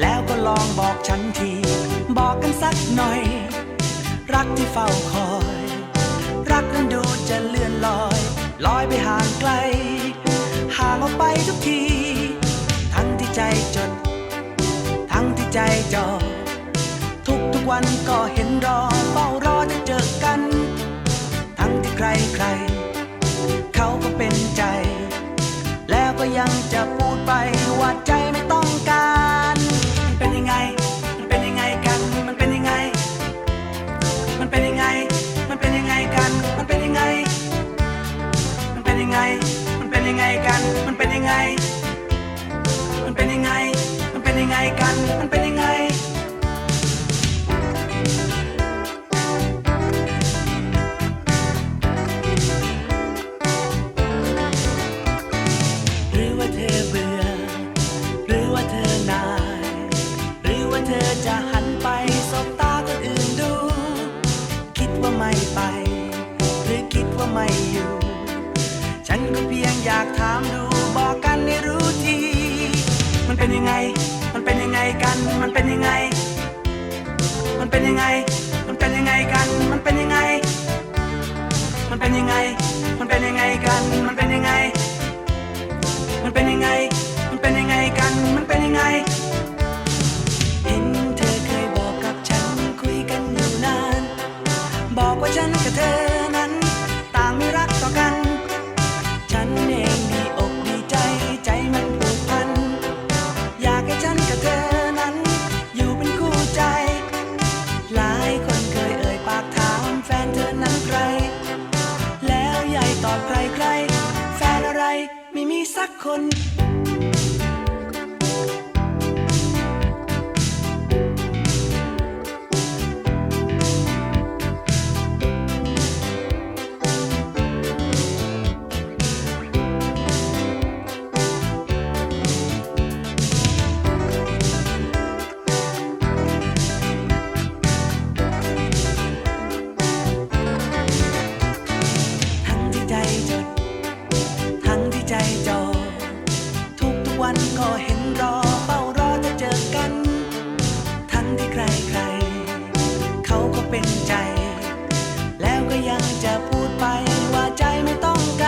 แล้วก็ลองบอกฉันที บอกกันสักหน่อย รักที่เฝ้าคอย รักนั้นดูจะเลื่อนลอย ลอยไปห่างไกล ห่างออกไปทุกที ทั้งที่ใจจด ทั้งที่ใจจอทุกทุกวันก็เห็นรอเฝ้ารอจะเจอกัน ทั้งที่ใครใครๆเขาก็เป็นใจ แล้วก็ยังจะพูดไปว่าใจ มันเป็นยังไงกัน มันเป็นยังไง มันเป็นยังไง มันเป็นยังไงกัน มันเป็นยังไงหรือว่าเธอเบื่อ หรือว่าเธอนาย หรือว่าเธอจะหันไปสบตาคนอื่นดู คิดว่าไม่ไป หรือคิดว่าไม่อยู่ ฉันก็เพียงอยากถามดูบอกกันให้รู้ที มันเป็นยังไง มันเป็นยังไงกัน มันเป็นยังไง มันเป็นยังไง มันเป็นยังไงกัน มันเป็นยังไง มันเป็นยังไง มันเป็นยังไงกัน มันเป็นยังไง มันเป็นยังไง มันเป็นยังไงกัน มันเป็นยังไงเห็นเธอเคยบอกกับฉันคุยกันอยู่นาน บอกว่าฉันกับเธอ ตอบใครใคร แฟนอะไรไม่มีสักคน ใจจด ทั้งที่ใจจอทุกทุกวันก็เห็น